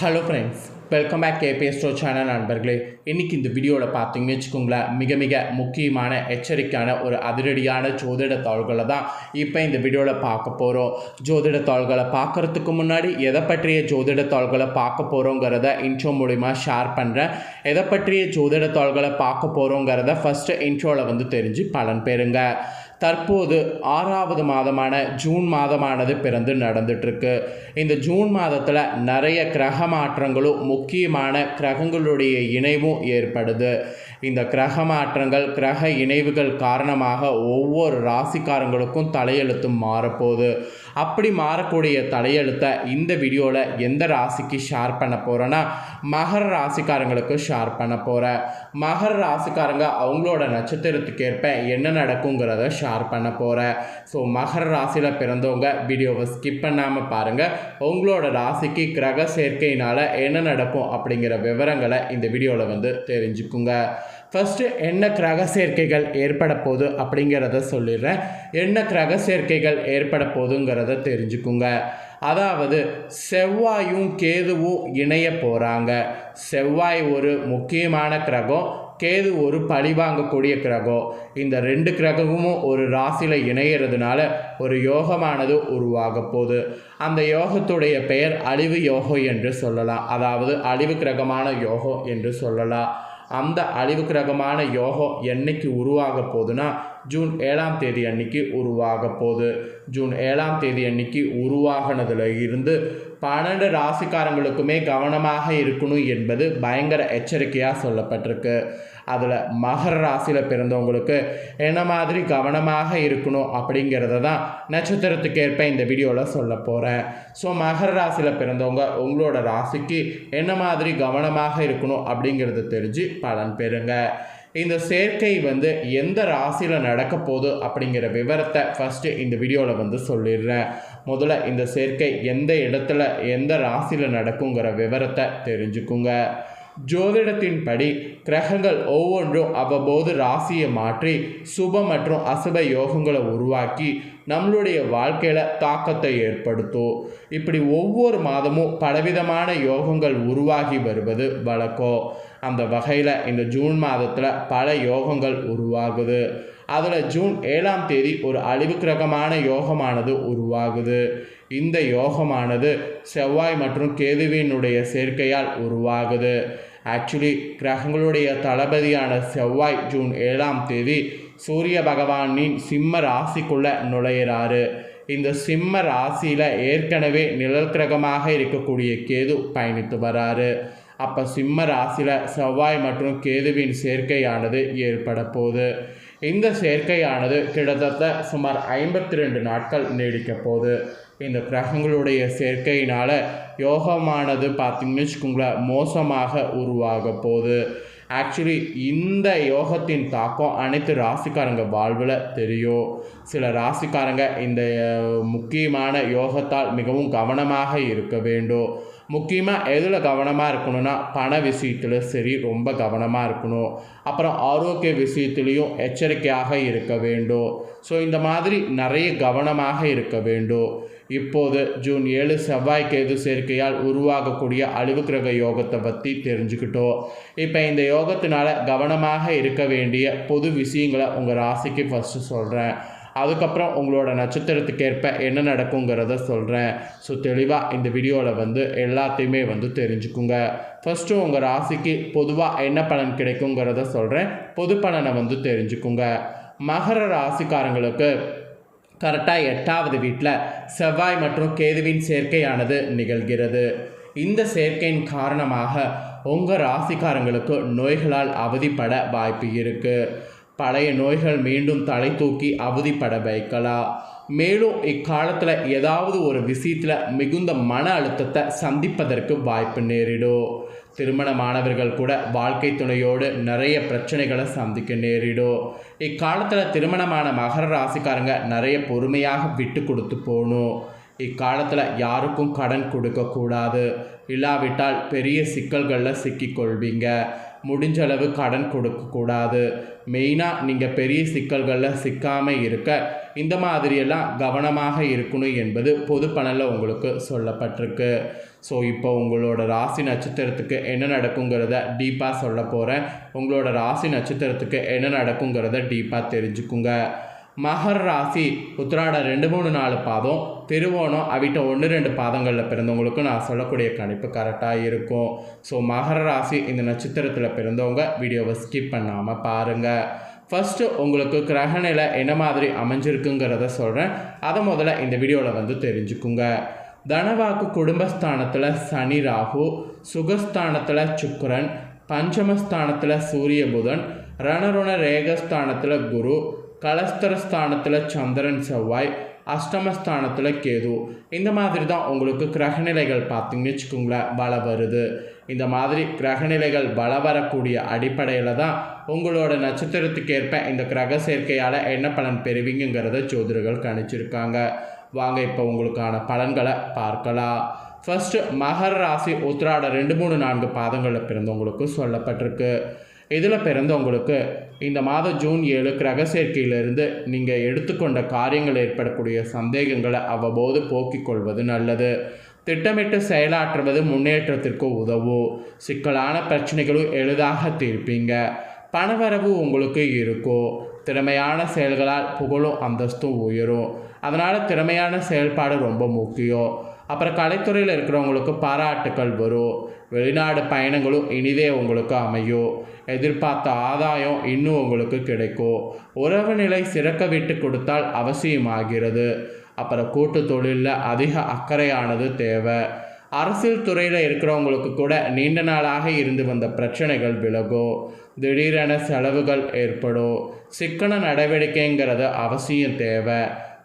Hello friends welcome back KBS ஸ்டோ channel நண்பர்களே. இன்றைக்கி இந்த வீடியோவில் பார்த்தீங்கன்னு வச்சுக்கோங்களேன் மிக மிக முக்கியமான எச்சரிக்கையான ஒரு அதிரடியான ஜோதிட தாள்களை தான் இப்போ இந்த வீடியோவில் பார்க்க போகிறோம் ஜோதிட தாள்களை பார்க்குறதுக்கு முன்னாடி எதை பற்றிய ஜோதிட தாள்களை பார்க்க போகிறோங்கிறத இன்ட்ரோ மூலிமா ஷேர் பண்ணுறேன் எதை பற்றிய ஜோதிட தாள்களை பார்க்க போகிறோங்கிறத ஃபஸ்ட்டு இன்ட்ரோவில் வந்து தெரிஞ்சு பலன் பெறுங்க. தற்போது ஆறாவது மாதமான ஜூன் மாதமானது பிறந்து நடந்துட்டுருக்கு. இந்த ஜூன் மாதத்தில் நிறைய கிரக மாற்றங்களும் முக்கியமான கிரகங்களுடைய இணைவும் ஏற்படுது. இந்த கிரக மாற்றங்கள் கிரக இணைவுகள் காரணமாக ஒவ்வொரு ராசிக்காரங்களுக்கும் தலையெழுத்தும் மாறப்போகுது. அப்படி மாறக்கூடிய தலையெழுத்தை இந்த வீடியோவில் எந்த ராசிக்கு ஷேர் பண்ண போகிறேன்னா மகர ராசிக்காரங்களுக்கு ஷேர் பண்ண போகிறேன் மகர ராசிக்காரங்க அவங்களோட நட்சத்திரத்துக்கு ஏற்ப என்ன நடக்குங்கிறத ஷேர் பண்ண போகிறேன் ஸோ மகர ராசியில் பிறந்தவங்க வீடியோவை ஸ்கிப் பண்ணாமல் பாருங்கள் உங்களோட ராசிக்கு கிரக சேர்க்கையினால் என்ன நடக்கும் அப்படிங்கிற விவரங்களை இந்த வீடியோவில் வந்து தெரிஞ்சுக்குங்க. ஃபஸ்ட்டு என்ன கிரக சேர்க்கைகள் ஏற்பட போகுது அப்படிங்கிறத சொல்லிடுறேன். என்ன கிரக சேர்க்கைகள் ஏற்பட போகுதுங்கிறத தெரிஞ்சுக்குங்க. அதாவது செவ்வாயும் கேதுவும் இணைய போகிறாங்க செவ்வாய் ஒரு முக்கியமான கிரகம் கேது ஒரு பழி வாங்கக்கூடிய கிரகம். இந்த ரெண்டு கிரகமும் ஒரு ராசியில் இணையிறதுனால ஒரு யோகமானது உருவாக போகுது. அந்த யோகத்துடைய பெயர் அழிவு யோகம் என்று சொல்லலாம். அதாவது அழிவு கிரகமான யோகம் என்று சொல்லலாம். அந்த அழிவு கிரகமான யோகம் என்னைக்கு உருவாக போகுதுன்னா ஜூன் ஏழாம் தேதி அன்னைக்கு உருவாக போகுது. ஜூன் ஏழாம் தேதி அன்னைக்கு உருவாகினதுல இருந்து பன்னெண்டு ராசிக்காரங்களுக்குமே கவனமாக இருக்கணும் என்பது பயங்கர எச்சரிக்கையாக சொல்லப்பட்டிருக்கு. அதில் மகர ராசியில் பிறந்தவங்களுக்கு என்ன மாதிரி கவனமாக இருக்கணும் அப்படிங்கிறத தான் நட்சத்திரத்துக்கேற்ப இந்த வீடியோவில் சொல்ல போகிறேன் ஸோ மகர ராசியில் பிறந்தவங்க உங்களோட ராசிக்கு என்ன மாதிரி கவனமாக இருக்கணும் அப்படிங்கிறத தெரிஞ்சு பலன் பெறுங்க. இந்த சேர்க்கை வந்து எந்த ராசியில் நடக்க போகுது அப்படிங்கிற விவரத்தை ஃபஸ்ட்டு இந்த வீடியோவில் வந்து சொல்லிடுறேன். முதல்ல இந்த சேர்க்கை எந்த இடத்துல எந்த ராசியில் நடக்குங்கிற விவரத்தை தெரிஞ்சுக்குங்க. ஜோதிடத்தின்படி கிரகங்கள் ஒவ்வொன்றும் அவ்வப்போது ராசியை மாற்றி சுப மற்றும் அசுப யோகங்களை உருவாக்கி நம்மளுடைய வாழ்க்கையில் தாக்கத்தை ஏற்படுத்தும். இப்படி ஒவ்வொரு மாதமும் பலவிதமான யோகங்கள் உருவாகி வருவது வழக்கம். அந்த வகையில் இந்த ஜூன் மாதத்தில் பல யோகங்கள் உருவாகுது. அதில் ஜூன் ஏழாம் தேதி ஒரு அழிவு கிரகமான யோகமானது உருவாகுது. இந்த யோகமானது செவ்வாய் மற்றும் கேதுவினுடைய சேர்க்கையால் உருவாகுது. ஆக்சுவலி கிரகங்களுடைய தளபதியான செவ்வாய் ஜூன் ஏழாம் தேதி சூரிய பகவானின் சிம்ம ராசிக்குள்ளே நுழையிறாரு. இந்த சிம்ம ராசியில் ஏற்கனவே நிழல் கிரகமாக இருக்கக்கூடிய கேது பயணித்து வராரு. அப்போ சிம்ம ராசியில் செவ்வாய் மற்றும் கேதுவின் சேர்க்கையானது ஏற்பட போகுது. இந்த சேர்க்கையானது கிட்டத்தட்ட சுமார் ஐம்பத்தி ரெண்டு நாட்கள் நீடிக்க போகுது. இந்த கிரகங்களுடைய சேர்க்கையினால் யோகமானது பார்த்திங்கன்னு வச்சுக்கோங்களேன் மோசமாக உருவாக போகுது. ஆக்சுவலி இந்த யோகத்தின் தாக்கம் அனைத்து ராசிக்காரங்க வாழ்வில் தெரியும். சில ராசிக்காரங்க இந்த முக்கியமான யோகத்தால் மிகவும் கவனமாக இருக்க வேண்டும். முக்கியமாக எதில் கவனமாக இருக்கணும்னா பண விஷயத்தில் சரி ரொம்ப கவனமாக இருக்கணும். அப்புறம் ஆரோக்கிய விஷயத்துலேயும் எச்சரிக்கையாக இருக்க வேண்டும். ஸோ இந்த மாதிரி நிறைய கவனமாக இருக்க வேண்டும். இப்போது ஜூன் ஏழு செவ்வாய் கேது சேர்க்கையால் உருவாகக்கூடிய அழிவு கிரக யோகத்தை பற்றி தெரிஞ்சுக்கிட்டோம். இப்போ இந்த யோகத்தினால கவனமாக இருக்க வேண்டிய பொது விஷயங்களை உங்கள் ராசிக்கு ஃபஸ்ட்டு சொல்கிறேன் அதுக்கப்புறம் உங்களோட நட்சத்திரத்துக்கேற்ப என்ன நடக்குங்கிறத சொல்கிறேன் ஸோ தெளிவாக இந்த வீடியோவில் வந்து எல்லாத்தையுமே வந்து தெரிஞ்சுக்குங்க. ஃபஸ்ட்டு உங்கள் ராசிக்கு பொதுவாக என்ன பலன் கிடைக்குங்கிறத சொல்கிறேன் பொது பலனை வந்து தெரிஞ்சுக்குங்க. மகர ராசிக்காரங்களுக்கு கரெக்டாக எட்டாவது வீட்டில் செவ்வாய் மற்றும் கேதுவின் சேர்க்கையானது நிகழ்கிறது. இந்த சேர்க்கையின் காரணமாக உங்கள் ராசிக்காரங்களுக்கு நோய்களால் அவதிப்பட வாய்ப்பு இருக்குது பழைய நோய்கள் மீண்டும் தலை தூக்கி அவதிப்பட வைக்கலாம். மேலும் இக்காலத்தில் ஏதாவது ஒரு விஷயத்தில் மிகுந்த மன அழுத்தத்தை சந்திப்பதற்கு வாய்ப்பு நேரிடும். திருமணமானவர்கள் கூட வாழ்க்கை துணையோடு நிறைய பிரச்சனைகளை சந்திக்க நேரிடும். இக்காலத்தில் திருமணமான மகர ராசிக்காரங்க நிறைய பொறுமையாக விட்டு கொடுத்து போகணும். இக்காலத்தில் யாருக்கும் கடன் கொடுக்கக்கூடாது இல்லாவிட்டால் பெரிய சிக்கல்களில் சிக்கிக்கொள்வீங்க முடிஞ்ச அளவு கடன் கொடுக்கக்கூடாது மெயினாக நீங்கள் பெரிய சிக்கல்களில் சிக்காமல் இருக்க இந்த மாதிரியெல்லாம் கவனமாக இருக்கணும் என்பது பொது பணலில் உங்களுக்கு சொல்லப்பட்டிருக்கு. ஸோ இப்போ உங்களோட ராசி நட்சத்திரத்துக்கு என்ன நடக்குங்கிறத டீப்பாக சொல்ல போகிறேன் உங்களோட ராசி நட்சத்திரத்துக்கு என்ன நடக்குங்கிறத டீப்பாக தெரிஞ்சுக்குங்க. மகர் ராசி உத்திராட ரெண்டு மூணு நாலு பாதம். திருவோணம் அவிட்ட ஒன்று ரெண்டு பாதங்களில் பிறந்தவங்களுக்கு நான் சொல்லக்கூடிய கணிப்பு கரெக்டாக இருக்கும். ஸோ மகர ராசி இந்த நட்சத்திரத்தில் பிறந்தவங்க வீடியோவை ஸ்கிப் பண்ணாமல் பாருங்கள் ஃபஸ்ட்டு உங்களுக்கு கிரகநிலை என்ன மாதிரி அமைஞ்சிருக்குங்கிறத சொல்கிறேன் அதை முதல்ல இந்த வீடியோவில் வந்து தெரிஞ்சுக்குங்க. தனவாக்கு குடும்பஸ்தானத்தில் சனி ராகு சுகஸ்தானத்தில் சுக்கரன் பஞ்சமஸ்தானத்தில் சூரிய புதன் ரணருண ரேகஸ்தானத்தில் குரு கலஸ்தரஸ்தானத்தில் சந்திரன் செவ்வாய் அஷ்டமஸ்தானத்தில் கேது. இந்த மாதிரி தான் உங்களுக்கு கிரகநிலைகள் பார்த்தீங்கன்னு வச்சுக்கோங்களேன் பல வருது. இந்த மாதிரி கிரகநிலைகள் பல வரக்கூடிய அடிப்படையில் தான் உங்களோட நட்சத்திரத்துக்கு ஏற்ப இந்த கிரக சேர்க்கையால் என்ன பலன் பெறுவீங்கிறத ஜோதிடர்கள் கணிச்சிருக்காங்க. வாங்க இப்போ உங்களுக்கான பலன்களை பார்க்கலாம். ஃபஸ்ட்டு மகர ராசி உத்திராட ரெண்டு மூணு நான்கு பாதங்களில் பிறந்தவங்களுக்கு சொல்லப்பட்டிருக்கு. இதில் பிறந்தவங்களுக்கு இந்த மாதம் ஜூன் ஏழு கிரக சேர்க்கையிலிருந்து நீங்கள் எடுத்துக்கொண்ட காரியங்கள் ஏற்படக்கூடிய சந்தேகங்களை அவ்வப்போது போக்கிக் கொள்வது நல்லது. திட்டமிட்டு செயலாற்றுவது முன்னேற்றத்திற்கு உதவும் சிக்கலான பிரச்சனைகளும் எளிதாக தீர்ப்பீங்க. பணவரவு உங்களுக்கு இருக்கும் திறமையான செயல்களால் புகழும் அந்தஸ்தும் உயரும். அதனால் திறமையான செயல்பாடு ரொம்ப முக்கியம். அப்புறம் கலைத்துறையில் இருக்கிறவங்களுக்கு பாராட்டுக்கள் வரும். வெளிநாடு பயணங்களும் இனிதே உங்களுக்கு அமையும். எதிர்பார்த்த ஆதாயம் இன்னும் உங்களுக்கு கிடைக்கும். உறவு நிலை சிறக்க விட்டு கொடுத்தால் அவசியமாகிறது. அப்புறம் கூட்டு தொழிலில் அதிக அக்கறையானது தேவை. அரசியல் துறையில் இருக்கிறவங்களுக்கு கூட நீண்ட நாளாக இருந்து வந்த பிரச்சனைகள் விலகும். திடீரென செலவுகள் ஏற்படும். சிக்கன நடவடிக்கைங்கிறது அவசியம் தேவை.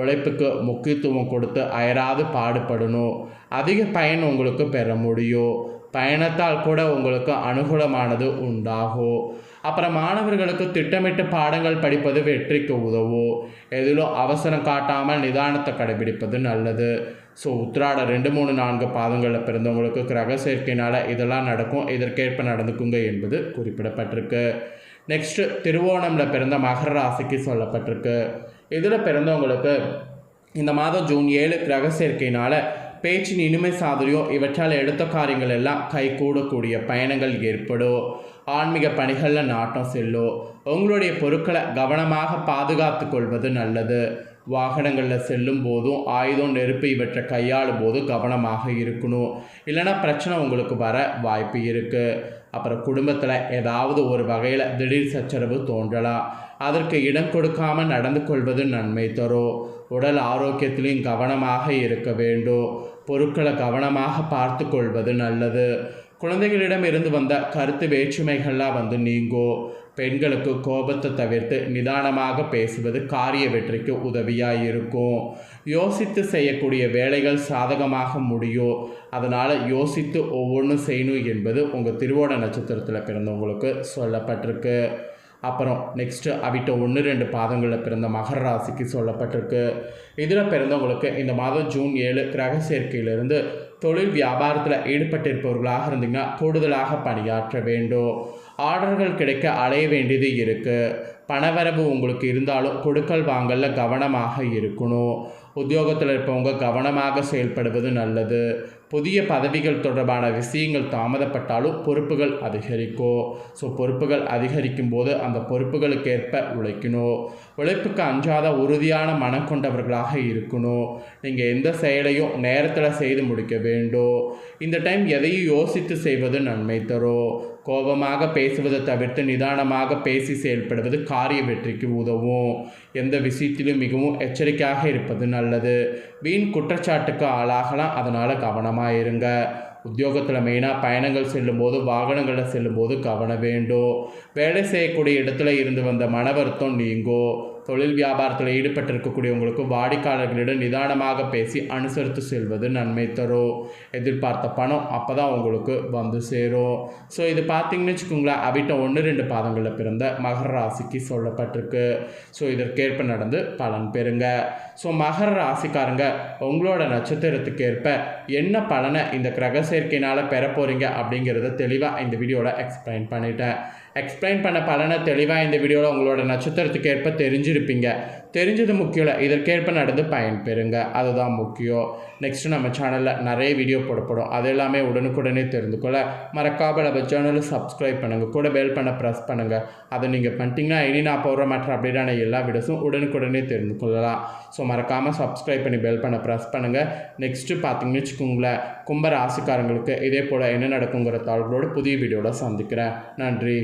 உழைப்புக்கு முக்கியத்துவம் கொடுத்து அயராது பாடுபடணும். அதிக பயன் உங்களுக்கு பெற முடியும். பயணத்தால் கூட உங்களுக்கு அனுகூலமானது உண்டாகும். அப்புறம் மாணவர்களுக்கு திட்டமிட்டு பாடங்கள் படிப்பது வெற்றிக்கு உதவும். எதிலும் அவசரம் காட்டாமல் நிதானத்தை கடைபிடிப்பது நல்லது. ஸோ உத்ராட ரெண்டு மூணு நான்கு பாதங்களில் பிறந்தவங்களுக்கு கிரக சேர்க்கையினால் இதெல்லாம் நடக்கும். இதற்கேற்ப நடந்துக்குங்க என்பது குறிப்பிடப்பட்டிருக்கு. நெக்ஸ்ட்டு திருவோணமில் பிறந்த மகர ராசிக்கு சொல்லப்பட்டிருக்கு. இதில் பிறந்தவங்களுக்கு இந்த மாதம் ஜூன் ஏழு கிரக சேர்க்கையினால் பேச்சின் இனிமை சாதனையும் இவற்றால் எடுத்த காரியங்கள் எல்லாம் கைகூடக்கூடிய பயணங்கள் ஏற்படும். ஆன்மீக பணிகளில் நாட்டம் செல்லும். உங்களுடைய பொருட்களை கவனமாக பாதுகாத்து கொள்வது நல்லது. வாகனங்களில் செல்லும் போதும் ஆயுதம் நெருப்பு இவற்றை கையாளும் போதும் கவனமாக இருக்கணும். இல்லைன்னா பிரச்சனை உங்களுக்கு வர வாய்ப்பு இருக்குது அப்புறம் குடும்பத்தில் ஏதாவது ஒரு வகையில் திடீர் சச்சரவு தோன்றலாம். அதற்கு இடம் கொடுக்காமல் நடந்து கொள்வது நன்மை தரும் உடல் ஆரோக்கியத்திலையும் கவனமாக இருக்க வேண்டும் பொருட்களை கவனமாக பார்த்து கொள்வது நல்லது. குழந்தைகளிடம் இருந்து வந்த கருத்து வேற்றுமைகள்லாம் வந்து நீங்கும் பெண்களுக்கு கோபத்தை தவிர்த்து நிதானமாக பேசுவது காரிய வெற்றிக்கு உதவியாக இருக்கும் யோசித்து செய்யக்கூடிய வேலைகள் சாதகமாக முடியும் அதனால் யோசித்து ஒவ்வொன்றும் செய்யணும் என்பது உங்கள் திருவோண நட்சத்திரத்தில் பிறந்தவங்களுக்கு சொல்லப்பட்டிருக்கு. அப்புறம் நெக்ஸ்ட்டு அவிட்ட ஒன்று ரெண்டு பாதங்களில் பிறந்த மகர ராசிக்கு சொல்லப்பட்டிருக்கு. இதில் பிறந்தவங்களுக்கு இந்த மாதம் ஜூன் ஏழு கிரக சேர்க்கையிலிருந்து தொழில் வியாபாரத்தில் ஈடுபட்டிருப்பவர்களாக இருந்தீங்கன்னா கூடுதலாக பணியாற்ற வேண்டும். ஆர்டர்கள் கிடைக்க அலைய வேண்டியது இருக்குது பணவரவு உங்களுக்கு இருந்தாலும் கொடுக்கல் வாங்கலில் கவனமாக இருக்கணும். உத்தியோகத்தில் இருப்பவங்க கவனமாக செயல்படுவது நல்லது. புதிய பதவிகள் தொடர்பான விஷயங்கள் தாமதப்பட்டாலும் பொறுப்புகள் அதிகரிக்கும் ஸோ பொறுப்புகள் அதிகரிக்கும் போது அந்த பொறுப்புகளுக்கு ஏற்ப உழைக்கணும் உழைப்புக்கு அஞ்சாத உறுதியான மனம் கொண்டவர்களாக இருக்கணும் நீங்கள் எந்த செயலையும் நேரத்தில் செய்து முடிக்க வேண்டும் இந்த டைம் எதையும் யோசித்து செய்வது நன்மை தரும் கோபமாக பேசுவதை தவிர்த்து நிதானமாக பேசி செயல்படுவது காரிய வெற்றிக்கு உதவும். எந்த விஷயத்திலும் மிகவும் எச்சரிக்கையாக இருப்பது நல்லது. வீண் குற்றச்சாட்டுக்கு ஆளாகலாம். அதனால் கவனமாக இருங்க உத்தியோகத்தில் மெயினாக பயணங்கள் செல்லும்போது வாகனங்களில் செல்லும்போது கவனம் வேண்டும். வேலை செய்யக்கூடிய இடத்துல இருந்து வந்த மன வருத்தம் நீங்கும் தொழில் வியாபாரத்தில் ஈடுபட்டிருக்கக்கூடியவங்களுக்கும் வாடிக்கையாளர்களிடம் நிதானமாக பேசி அனுசரித்து செல்வது நன்மை தரும் எதிர்பார்த்த பணம் அப்போ தான் உங்களுக்கு வந்து சேரும். ஸோ இது பார்த்தீங்கன்னு வச்சுக்கோங்களேன் அவிட்ட ஒன்று ரெண்டு பாதங்களில் பிறந்த மகர ராசிக்கு சொல்லப்பட்டிருக்கு. ஸோ இதற்கேற்ப நடந்து பலன் பெறுங்க. ஸோ மகர ராசிக்காரங்க உங்களோட நட்சத்திரத்துக்கு ஏற்ப என்ன பலனை இந்த கிரக சேர்க்கையினால் பெற போகிறீங்க அப்படிங்கிறத தெளிவாக இந்த வீடியோவில் எக்ஸ்பிளைன் பண்ணிட்டேன். எக்ஸ்பிளைன் பண்ண பலனை தெளிவாக இந்த வீடியோவில் உங்களோட நட்சத்திரத்துக்கு ஏற்ப தெரிஞ்சிருப்பீங்க. தெரிஞ்சது முக்கியம் இல்லை இதற்கேற்ப நடந்து பயன் பெறுங்க அதுதான் முக்கியம். நெக்ஸ்ட்டு நம்ம சேனலில் நிறைய வீடியோ போடப்படும். அது எல்லாமே உடனுக்குடனே தெரிந்து கொள்ள மறக்காமல் நம்ம சேனலை சப்ஸ்கிரைப் பண்ணுங்கள் கூட பெல் பண்ண ப்ரெஸ் பண்ணுங்கள் அதை நீங்கள் பண்ணிட்டீங்கன்னா இனி நான் போடுற மற்ற அப்டேட்டான எல்லா வீடியோஸும் உடனுக்குடனே தெரிந்து கொள்ளலாம். ஸோ மறக்காமல் சப்ஸ்கிரைப் பண்ணி பெல் பண்ண ப்ரெஸ் பண்ணுங்கள் நெக்ஸ்ட்டு பார்த்தீங்கன்னு வச்சுக்கோங்களேன் கும்ப ராசிக்காரங்களுக்கு இதே போல் என்ன நடக்குங்கிற தாள்களோடு புதிய வீடியோவில் சந்திக்கிறேன். நன்றி.